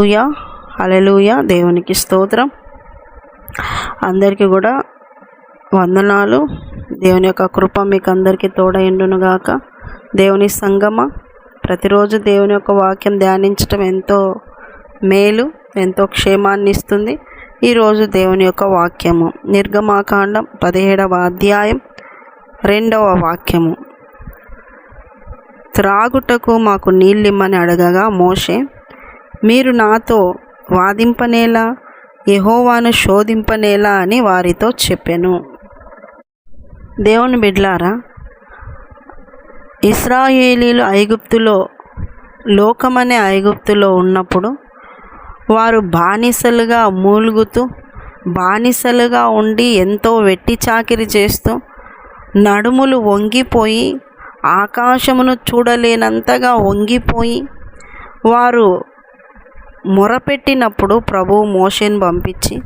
Hallelujah hallelujah దేవునికి స్తోత్రం. అందరికీ కూడా వందనాలు. దేవుని యొక్క కృప మీకు అందరికీ తోడైండును దేవుని సంగమ ప్రతిరోజు దేవుని యొక్క వాక్యం ధ్యానించటం ఎంతో మేలు ఎంతో క్షేమాన్ని ఇస్తుంది. ఈరోజు దేవుని యొక్క వాక్యము. నిర్గమాకాండం పదిహేడవ అధ్యాయం రెండవ వాక్యము. త్రాగుటకు మాకు నీళ్ళిమ్మని అడగగా మోషే మీరు నాతో వాదింపనేలా యహోవాను శోధింపనేలా అని వారితో చెప్పాను. దేవుని బిడ్లారా ఇస్రాయేలీలు ఐగుప్తులో లోకమనే ఐగుప్తులో ఉన్నప్పుడు వారు బానిసలుగా మూలుగుతూ బానిసలుగా ఉండి ఎంతో వెట్టి చాకిరి చేస్తూ నడుములు వంగిపోయి ఆకాశమును చూడలేనంతగా వంగిపోయి వారు మొరపెట్టినప్పుడు ప్రభువు మోషేను పంపించి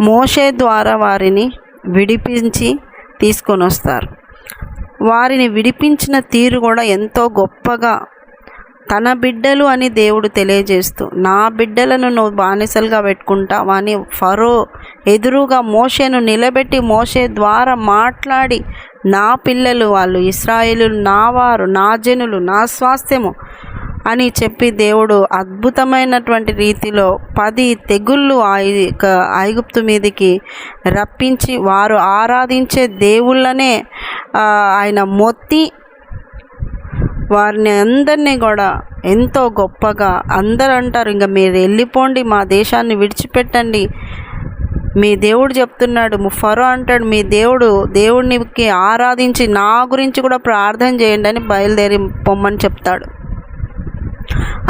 మోషే ద్వారా వారిని విడిపించి తీసుకొని వస్తారు వారిని విడిపించిన తీరు కూడా ఎంతో గొప్పగా తన బిడ్డలు అని దేవుడు తెలియజేస్తూ నా బిడ్డలను నువ్వు బానిసలుగా పెట్టుకుంటావా అని ఫరో ఎదురుగా మోషేను నిలబెట్టి మోషే ద్వారా మాట్లాడి నా పిల్లలు వాళ్ళు ఇస్రాయేలు నా వారు నా జనులు నా స్వాస్థ్యము అని చెప్పి దేవుడు అద్భుతమైనటువంటి రీతిలో పది తెగుళ్ళు ఐగుప్తు మీదకి రప్పించి వారు ఆరాధించే దేవుళ్ళనే ఆయన మొత్తి వారిని అందరినీ కూడా ఎంతో గొప్పగా అందరూ అంటారు ఇంకా మీరు వెళ్ళిపోండి మా దేశాన్ని విడిచిపెట్టండి. మీ దేవుడు చెప్తున్నాడు ఫరో అంటాడు మీ దేవుడు దేవుడికి ఆరాధించి నా గురించి కూడా ప్రార్థన చేయండి అని బయలుదేరి పొమ్మని చెప్తాడు.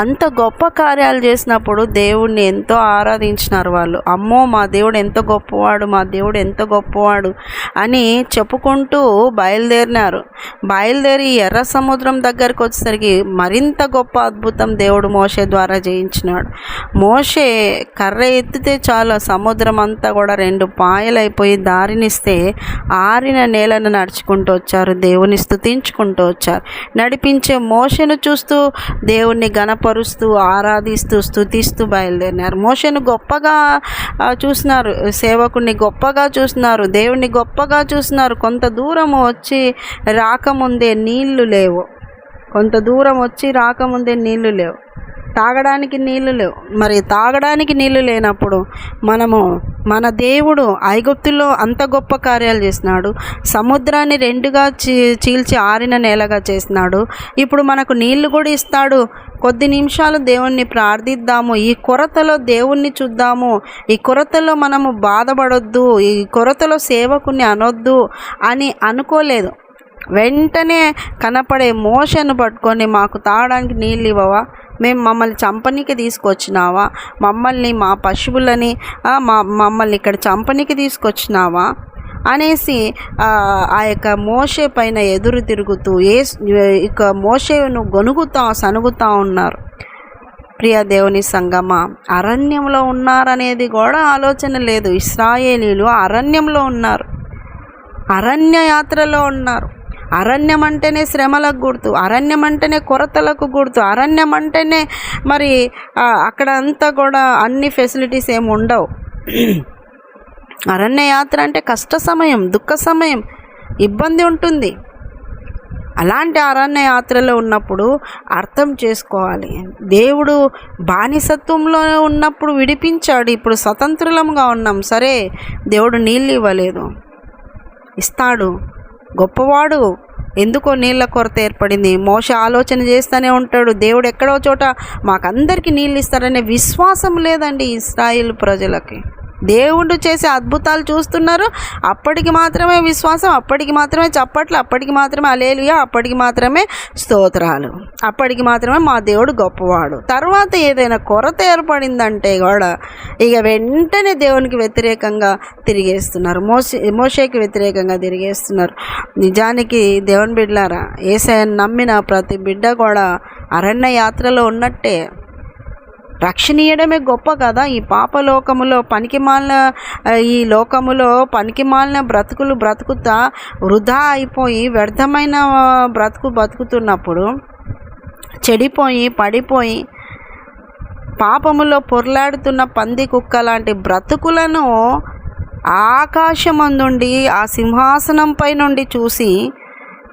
అంత గొప్ప కార్యాలు చేసినప్పుడు దేవుణ్ణి ఎంతో ఆరాధించినారు వాళ్ళు. అమ్మో మా దేవుడు ఎంత గొప్పవాడు మా దేవుడు ఎంత గొప్పవాడు అని చెప్పుకుంటూ బయలుదేరినారు. బయలుదేరి ఎర్ర సముద్రం దగ్గరికి వచ్చేసరికి మరింత గొప్ప అద్భుతం దేవుడు మోషే ద్వారా చేయించినాడు మోషే కర్ర ఎత్తితే చాలు సముద్రం అంతా కూడా రెండు పాయలైపోయి దారినిస్తే ఆరిన నేలను నడుచుకుంటూ వచ్చారు దేవుని స్థుతించుకుంటూ వచ్చారు. నడిపించే మోషను చూస్తూ దేవుణ్ణి గణపరుస్తూ ఆరాధిస్తూ స్థుతిస్తూ బయలుదేరినారు. మోషను గొప్పగా చూసినారు. సేవకుడిని గొప్పగా చూసినారు. దేవుణ్ణి గొప్పగా చూసినారు. కొంత దూరం వచ్చి రాకముందే నీళ్ళు లేవు. కొంత దూరం వచ్చి రాకముందే నీళ్ళు లేవు. తాగడానికి నీళ్ళు లేవు. మరి తాగడానికి నీళ్ళు లేనప్పుడు మనము మన దేవుడు ఐగుప్తులో అంత గొప్ప కార్యాలు చేసినాడు. సముద్రాన్ని రెండుగా చీ చీల్చి ఆరిన నేలగా చేసినాడు. ఇప్పుడు మనకు నీళ్ళు కూడా ఇస్తాడు. కొద్ది నిమిషాలు దేవుణ్ణి ప్రార్థిద్దాము. ఈ కొరతలో దేవుణ్ణి చూద్దాము. ఈ కొరతలో మనము బాధపడొద్దు. ఈ కొరతలో సేవకుని అనొద్దు అని అనుకోలేదు. వెంటనే కనపడే మోషను పట్టుకొని మాకు తాగడానికి నీళ్ళు ఇవ్వవా? మేము మమ్మల్ని చంపనీకి తీసుకొచ్చినావా? మమ్మల్ని మా పశువులని మా మమ్మల్ని ఇక్కడ చంపనీకి తీసుకొచ్చినావా? అనేసి ఆ, యొక్క మోషే పైన ఎదురు తిరుగుతూ ఏ ఇక మోషేను గొనుగుతా సనుగుతా ఉన్నారు. ప్రియ దేవుని సంగమ అరణ్యంలో ఉన్నారనేది కూడా ఆలోచన లేదు. ఇస్రాయేలీలు అరణ్యంలో ఉన్నారు. అరణ్య యాత్రలో ఉన్నారు. అరణ్యం అంటేనే శ్రమలకు గుర్తు అరణ్యం అంటేనే కొరతలకు గుర్తు అరణ్యం అంటేనే మరి అక్కడ అంతా కూడా అన్ని ఫెసిలిటీస్ ఏమి ఉండవు. అరణ్య యాత్ర అంటే కష్ట సమయం దుఃఖ సమయం ఇబ్బంది ఉంటుంది. అలాంటి అరణ్య యాత్రలో ఉన్నప్పుడు అర్థం చేసుకోవాలి. దేవుడు బానిసత్వంలో ఉన్నప్పుడు విడిపించాడు. ఇప్పుడు స్వతంత్రులంగా ఉన్నాం. సరే దేవుడు నీళ్ళు ఇవ్వలేదు. ఇస్తాడు. గొప్పవాడు. ఎందుకో నీళ్ళ కొరత ఏర్పడింది. మోస ఆలోచన చేస్తూనే ఉంటాడు. దేవుడు ఎక్కడో చోట మాకందరికీ నీళ్ళు ఇస్తారనే విశ్వాసం లేదండి ఇస్రాయిల్ ప్రజలకి. దేవుడు చేసే అద్భుతాలు చూస్తున్నారు. అప్పటికి మాత్రమే విశ్వాసం అప్పటికి మాత్రమే చప్పట్లు అప్పటికి మాత్రమే అలేలుయా అప్పటికి మాత్రమే స్తోత్రాలు. అప్పటికి మాత్రమే మా దేవుడు గొప్పవాడు. తర్వాత ఏదైనా కొరత ఏర్పడిందంటే కూడా ఇక వెంటనే దేవునికి వ్యతిరేకంగా తిరిగేస్తున్నారు. మోసే మోసేకి వ్యతిరేకంగా తిరిగేస్తున్నారు. నిజానికి దేవుని బిడ్డలారా ఏసయ్యను నమ్మిన ప్రతి బిడ్డ కూడా అరణ్య యాత్రలో ఉన్నట్టే. రక్షణీయడమే గొప్ప కదా. ఈ పాపలోకములో పనికిమాలిన ఈ లోకములో పనికిమాలిన బ్రతుకులు బ్రతుకుతా వృధా అయిపోయి వ్యర్థమైన బ్రతుకు బతుకుతున్నప్పుడు చెడిపోయి పడిపోయి పాపములో పొర్లాడుతున్న పంది కుక్క లాంటి బ్రతుకులను ఆకాశమందుండి ఆ సింహాసనంపై నుండి చూసి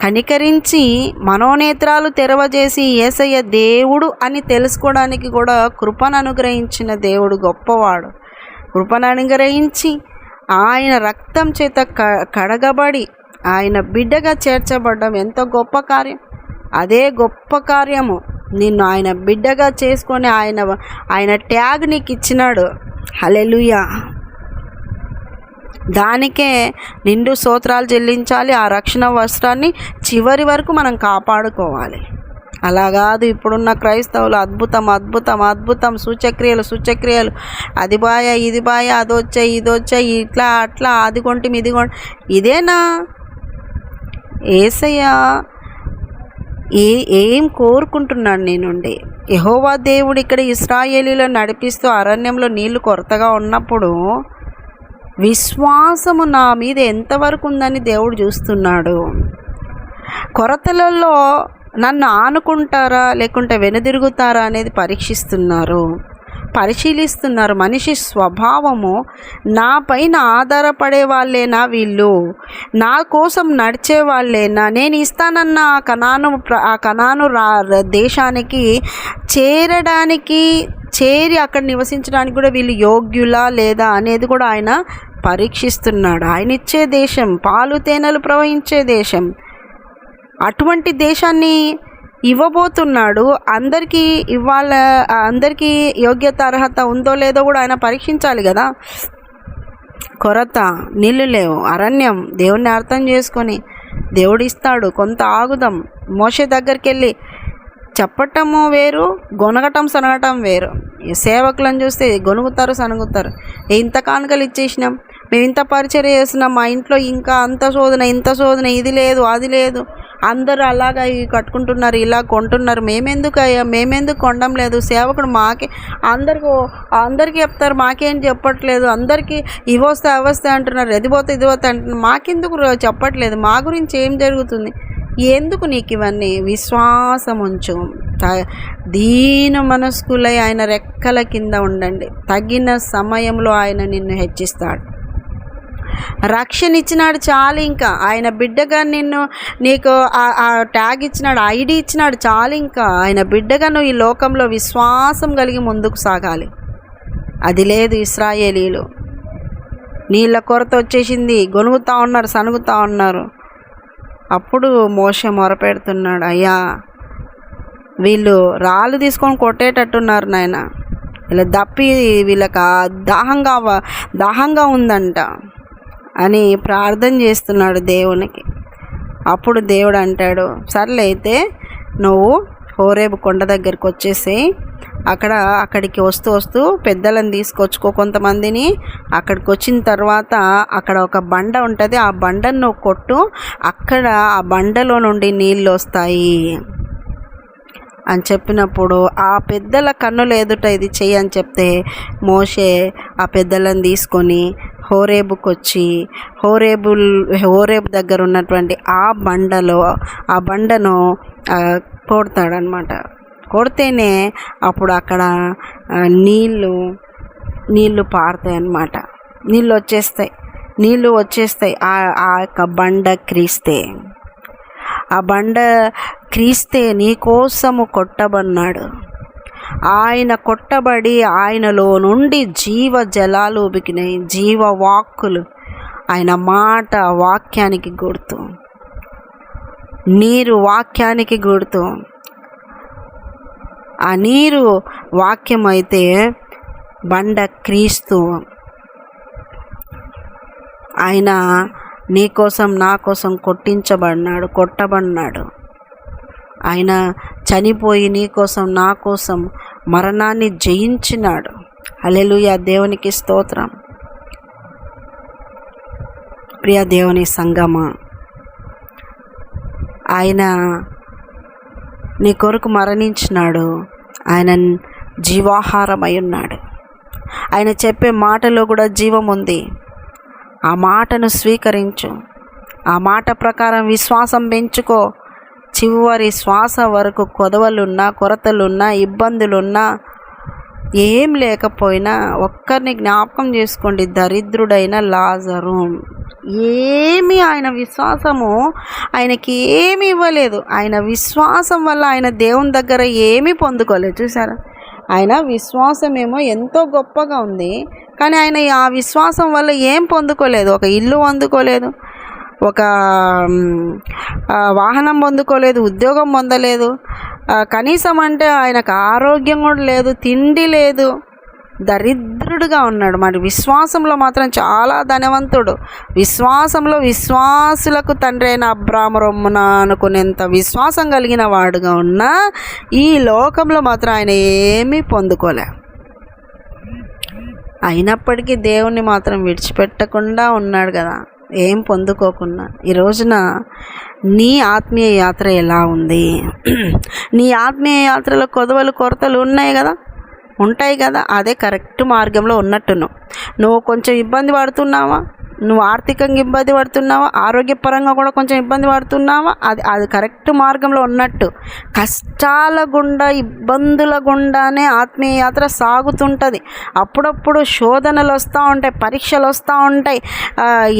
కనికరించి మనోనేత్రాలు తెరవజేసి ఏసయ్య దేవుడు అని తెలుసుకోవడానికి కూడా కృపను అనుగ్రహించిన దేవుడు గొప్పవాడు. కృపను అనుగ్రహించి ఆయన రక్తం చేత క కడగబడి ఆయన బిడ్డగా చేర్చబడడం ఎంతో గొప్ప కార్యం. అదే గొప్ప కార్యము. నిన్ను ఆయన బిడ్డగా చేసుకొని ఆయన ఆయన ట్యాగ్ నీకు ఇచ్చినాడు. హలెలుయా దానికే నిండు స్తోత్రాలు చెల్లించాలి ఆ రక్షణ వస్త్రాన్ని చివరి వరకు మనం కాపాడుకోవాలి. అలా కాదు ఇప్పుడున్న క్రైస్తవులు అద్భుతం అద్భుతం అద్భుతం సూచక్రియలు సూచక్రియలు. అది బాయ ఇది బాయ అది వచ్చాయి ఇది వచ్చాయి ఇట్లా అట్లా అది కొంటి ఇది కొంట. ఇదేనా? ఏసయ్య ఏ ఏం కోరుకుంటున్నాను నేనుండి యహోవా దేవుడు ఇక్కడ ఇస్రాయేలీలో నడిపిస్తూ అరణ్యంలో నీళ్ళు కొరతగా ఉన్నప్పుడు విశ్వాసము నా మీద ఎంతవరకు ఉందని దేవుడు చూస్తున్నాడు. కొరతలలో నన్ను ఆనుకుంటారా లేకుంటే వెనుదిరుగుతారా అనేది పరీక్షిస్తున్నారు. పరిశీలిస్తున్నారు. మనిషి స్వభావము నా పైన ఆధారపడే వాళ్ళేనా వీళ్ళు? నా కోసం నడిచే వాళ్ళేనా? నేను ఇస్తానన్న ఆ కణాను ఆ కణాను రా దేశానికి చేరడానికి చేరి అక్కడ నివసించడానికి కూడా వీళ్ళు యోగ్యులా లేదా అనేది కూడా ఆయన పరీక్షిస్తున్నాడు. ఆయన ఇచ్చే దేశం పాలు తేనెలు ప్రవహించే దేశం. అటువంటి దేశాన్ని ఇవ్వబోతున్నాడు. అందరికీ ఇవ్వాల అందరికీ యోగ్యత అర్హత ఉందో లేదో కూడా ఆయన పరీక్షించాలి కదా. కొరత నీళ్ళు లేవు అరణ్యం దేవుణ్ణి అర్థం చేసుకొని దేవుడిస్తాడు. కొంత ఆగుదాం. మోషే దగ్గరికి వెళ్ళి చెప్పటము వేరు గొనగటం సనగటం వేరు. సేవకులను చూస్తే గొనుగుతారు సనుగుతారు. ఇంత కానుకలు ఇచ్చేసినాం? మేము ఇంత పరిచయం చేస్తున్నాం మా ఇంట్లో ఇంకా అంత శోధన ఇంత శోధన ఇది లేదు అది లేదు. అందరూ అలాగా ఇవి కట్టుకుంటున్నారు ఇలా కొంటున్నారు. మేమెందుకు అయ్యా మేమెందుకు కొనడం లేదు? సేవకుడు మాకే అందరికి అందరికీ చెప్తారు మాకేం చెప్పట్లేదు. అందరికీ ఇవి అవస్తే అంటున్నారు. అది పోతే ఇది పోతే అంటున్నారు. మాకెందుకు చెప్పట్లేదు? మా గురించి ఏం జరుగుతుంది? ఎందుకు నీకు ఇవన్నీ? విశ్వాసం ఉంచు. దీన మనస్కులై ఆయన రెక్కల కింద ఉండండి. తగిన సమయంలో ఆయన నిన్ను హెచ్చిస్తాడు. రక్షణ ఇచ్చినాడు చాలు ఇంకా. ఆయన బిడ్డగా నిన్ను నీకు ఆ- ట్యాగ్ ఇచ్చినాడు ఐడి ఇచ్చినాడు చాలు ఇంకా. ఆయన బిడ్డగా నువ్వు ఈ లోకంలో విశ్వాసం కలిగి ముందుకు సాగాలి. అది లేదు ఇస్రాయేలీలు. నీళ్ళ కొరత వచ్చేసింది. గొనుగుతూ ఉన్నారు సనుగుతూ ఉన్నారు. అప్పుడు మోస మొరపెడుతున్నాడు అయ్యా వీళ్ళు రాళ్ళు తీసుకొని కొట్టేటట్టున్నారు నాయన. ఇలా దప్పి వీళ్ళకి దాహంగా దాహంగా ఉందంట. అని ప్రార్థన చేస్తున్నాడు దేవునికి. అప్పుడు దేవుడు అంటాడు సర్లే అయితే నువ్వు హోరేబు కొండ దగ్గరికి వచ్చేసి అక్కడ అక్కడికి వస్తూ వస్తూ పెద్దలను తీసుకొచ్చుకో కొంతమందిని. అక్కడికి వచ్చిన తర్వాత అక్కడ ఒక బండ ఉంటుంది ఆ బండను నువ్వు కొట్టు అక్కడ ఆ బండలో నుండి నీళ్ళు వస్తాయి అని చెప్పినప్పుడు ఆ పెద్దల కన్నులు ఎదుట ఇది చెయ్యి అని చెప్తే మోషే ఆ పెద్దలను తీసుకొని హోరేబుకి వచ్చి హోరేబు హోరేబు దగ్గర ఉన్నటువంటి ఆ బండలో ఆ బండను కొడతాడనమాట కొడితేనే అప్పుడు అక్కడ నీళ్ళు నీళ్ళు పారుతాయి అన్నమాట నీళ్ళు వచ్చేస్తాయి. నీళ్ళు వచ్చేస్తాయి. ఆ ఆ యొక్క బండ క్రీస్తే. ఆ బండ క్రీస్తే నీ కోసము కొట్టబన్నాడు. ఆయన కొట్టబడి ఆయనలో నుండి జీవ జలాలు ఉబికినాయి జీవ వాక్కులు ఆయన మాట వాక్యానికి గుర్తు. నీరు వాక్యానికి గుర్తు. ఆ నీరు వాక్యం అయితే బండ క్రీస్తు. ఆయన నీ కోసం నా కోసం కొట్టించబడినాడు కొట్టబడినాడు. ఆయన చనిపోయి నీ కోసం నా కోసం మరణాన్ని జయించినాడు. హల్లెలూయా. దేవునికి స్తోత్రం. ప్రియ దేవుని సంగమ ఆయన నీ కొరకు మరణించినాడు. ఆయన జీవాహారమై ఉన్నాడు. ఆయన చెప్పే మాటలో కూడా జీవం ఉంది. ఆ మాటను స్వీకరించు. ఆ మాట ప్రకారం విశ్వాసం పెంచుకో. చివరి శ్వాస వరకు కొదవలున్నా కొరతలున్నా ఇబ్బందులున్నా ఏం లేకపోయినా ఒక్కరిని జ్ఞాపకం చేసుకోండి. దరిద్రుడైన లాజరు. ఏమి ఆయన విశ్వాసము ఆయనకి ఏమి ఇవ్వలేదు. ఆయన విశ్వాసం వల్ల ఆయన దేవుని దగ్గర ఏమీ పొందుకోలేదు. చూసారా ఆయన విశ్వాసం ఏమో ఎంతో గొప్పగా ఉంది. కానీ ఆయన ఆ విశ్వాసం వల్ల ఏం పొందుకోలేదు. ఒక ఇల్లు పొందుకోలేదు ఒక వాహనం పొందుకోలేదు ఉద్యోగం పొందలేదు కనీసం అంటే ఆయనకు ఆరోగ్యం కూడా లేదు తిండి లేదు దరిద్రుడుగా ఉన్నాడు. మరి విశ్వాసంలో మాత్రం చాలా ధనవంతుడు. విశ్వాసంలో విశ్వాసులకు తండ్రి అయిన అబ్రామ రొమ్మున అనుకునేంత విశ్వాసం కలిగిన వాడుగా ఉన్నా ఈ లోకంలో మాత్రం ఆయన ఏమీ పొందుకోలే. అయినప్పటికీ దేవుణ్ణి మాత్రం విడిచిపెట్టకుండా ఉన్నాడు కదా. ఏం పొందుకోకుండా ఈ రోజున నీ ఆత్మీయ యాత్ర ఎలా ఉంది? నీ ఆత్మీయ యాత్రలో కొదవలు కొరతలు ఉన్నాయి కదా? ఉంటాయి కదా? అదే కరెక్ట్ మార్గంలో ఉన్నట్టును. నువ్వు కొంచెం ఇబ్బంది పడుతున్నావా? నువ్వు ఆర్థికంగా ఇబ్బంది పడుతున్నావా? ఆరోగ్యపరంగా కూడా కొంచెం ఇబ్బంది పడుతున్నావా? అది అది కరెక్ట్ మార్గంలో ఉన్నట్టు. కష్టాల గుండా ఇబ్బందుల గుండానే ఆత్మీయ యాత్ర సాగుతుంటుంది. అప్పుడప్పుడు శోధనలు వస్తూ ఉంటాయి పరీక్షలు వస్తూ ఉంటాయి.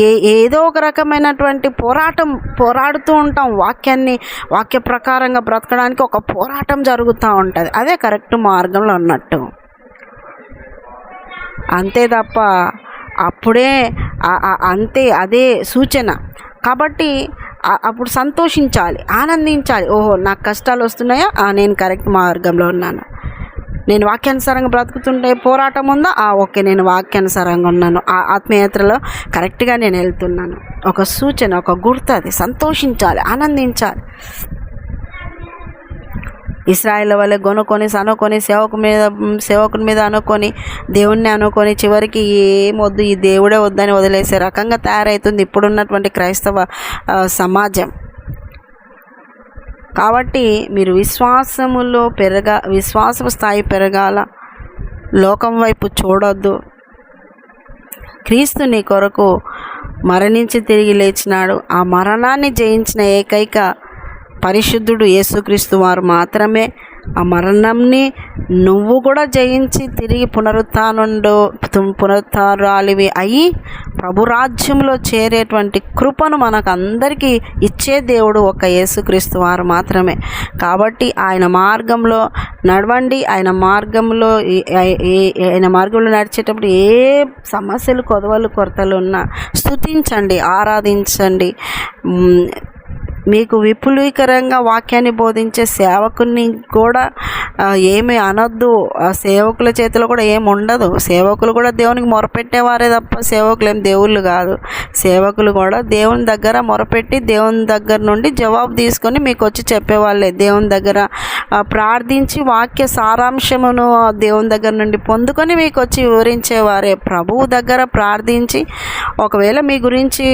ఏ ఏదో ఒక రకమైనటువంటి పోరాటం పోరాడుతూ ఉంటాం. వాక్యాన్ని వాక్య ప్రకారంగా బ్రతకడానికి ఒక పోరాటం జరుగుతూ ఉంటుంది. అదే కరెక్ట్ మార్గంలో ఉన్నట్టు. అంతే తప్ప అప్పుడే అంతే అదే సూచన. కాబట్టి అప్పుడు సంతోషించాలి ఆనందించాలి. ఓహో నాకు కష్టాలు వస్తున్నాయా? నేను కరెక్ట్ మార్గంలో ఉన్నాను. నేను వాక్యానుసారంగా బ్రతుకుతుంటే పోరాటం ఉందా? ఆ, ఓకే నేను వాక్యానుసారంగా ఉన్నాను. ఆ ఆత్మయాత్రలో కరెక్ట్గా నేను వెళ్తున్నాను. ఒక సూచన ఒక గుర్తు అది సంతోషించాలి ఆనందించాలి. ఇస్రాయిల్ వల్ల కొనుక్కొని అనుకొని సేవకు మీద సేవకుని మీద అనుకొని దేవుణ్ణి అనుకొని చివరికి ఏం వద్దు ఈ దేవుడే వద్దని వదిలేసే రకంగా తయారవుతుంది ఇప్పుడున్నటువంటి క్రైస్తవ సమాజం. కాబట్టి మీరు విశ్వాసములో పెరగ విశ్వాసం స్థాయి పెరగాల లోకం వైపు చూడొద్దు. క్రీస్తు నీ కొరకు మరణించి తిరిగి లేచినాడు. ఆ మరణాన్ని జయించిన ఏకైక పరిశుద్ధుడు యేసుక్రీస్తు వారు మాత్రమే ఆ మరణంని నువ్వు కూడా జయించి తిరిగి పునరుత్నుండు పునరుత్రాలివి అయి ప్రభు రాజ్యంలో చేరేటువంటి కృపను మనకు అందరికీ ఇచ్చే దేవుడు ఒక యేసుక్రీస్తు వారు మాత్రమే. కాబట్టి ఆయన మార్గంలో నడవండి ఆయన మార్గంలో ఆయన మార్గంలో నడిచేటప్పుడు ఏ సమస్యలు కొదవలు కొరతలు ఉన్నా స్తుతించండి ఆరాధించండి. మీకు విపులీకరంగా వాక్యాన్ని బోధించే సేవకుని కూడా ఏమి అనొద్దు. ఆ సేవకుల చేతిలో కూడా ఏమి ఉండదు. సేవకులు కూడా దేవునికి మొరపెట్టేవారే తప్ప సేవకులు ఏం దేవుళ్ళు కాదు. సేవకులు కూడా దేవుని దగ్గర మొరపెట్టి దేవుని దగ్గర నుండి జవాబు తీసుకొని మీకు వచ్చి చెప్పేవాళ్ళే. దేవుని దగ్గర ప్రార్థించి వాక్య సారాంశమును దేవుని దగ్గర నుండి పొందుకొని మీకు వచ్చి వివరించేవారే. ప్రభువు దగ్గర ప్రార్థించి ఒకవేళ మీ గురించి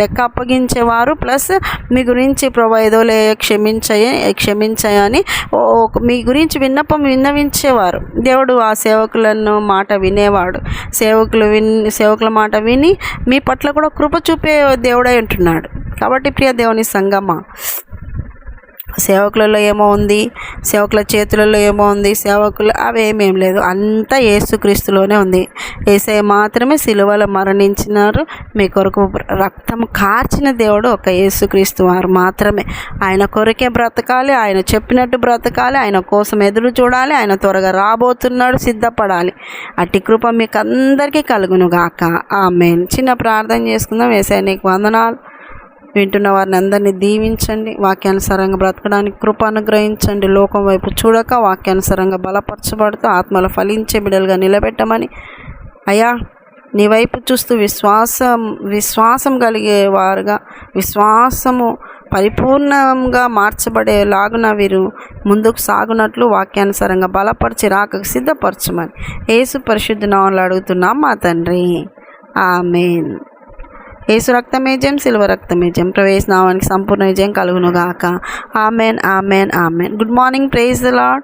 లెక్క అప్పగించేవారు ప్లస్ మీ గురించి ప్రభా ఏదో లే క్షమించయ క్షమించయని ఓ- మీ గురించి విన్నపం విన్నవించేవారు. దేవుడు ఆ సేవకులను మాట వినేవాడు. సేవకులు విన్ సేవకుల మాట విని మీ పట్ల కూడా కృప చూపే దేవుడై ఉంటున్నాడు. కాబట్టి ప్రియ దేవుని సంగమ సేవకులలో ఏమో ఉంది సేవకుల చేతులలో ఏమో ఉంది సేవకులు అవి ఏమేం లేదు. అంతా ఏసుక్రీస్తులోనే ఉంది. ఏసై మాత్రమే సిలువలో మరణించినారు. మీ కొరకు రక్తం కార్చిన దేవుడు ఒక యేసుక్రీస్తు వారు మాత్రమే. ఆయన కొరకే బ్రతకాలి ఆయన చెప్పినట్టు బ్రతకాలి ఆయన కోసం ఎదురు చూడాలి ఆయన త్వరగా రాబోతున్నాడు సిద్ధపడాలి. అట్టి కృప మీకు అందరికీ కలుగును గాక ఆమెన్. చిన్న ప్రార్థన చేసుకుందాం. వేసాయి నీకు వందనాలు. వింటున్న వారిని అందరినీ దీవించండి. వాక్యానుసారంగా బ్రతకడానికి కృప అనుగ్రహించండి. లోకం వైపు చూడక వాక్యానుసారంగా బలపరచబడుతూ ఆత్మలు ఫలించే బిడ్డలుగా నిలబెట్టమని. అయ్యా నీ వైపు చూస్తూ విశ్వాసం విశ్వాసం కలిగే వారుగా విశ్వాసము పరిపూర్ణంగా మార్చబడేలాగున వీరు ముందుకు సాగునట్లు వాక్యానుసారంగా బలపరిచి రాక సిద్ధపరచమని. యేసు పరిశుద్ధ నామలు అడుగుతున్నాం మా తండ్రి. ఆమెన్. యేసు రక్తమే జయం? సిల్వ రక్తమే జయం. ప్రవేశ నామానికి సంపూర్ణ విజయం కలుగునుగాక. Amen amen amen. Good morning praise the Lord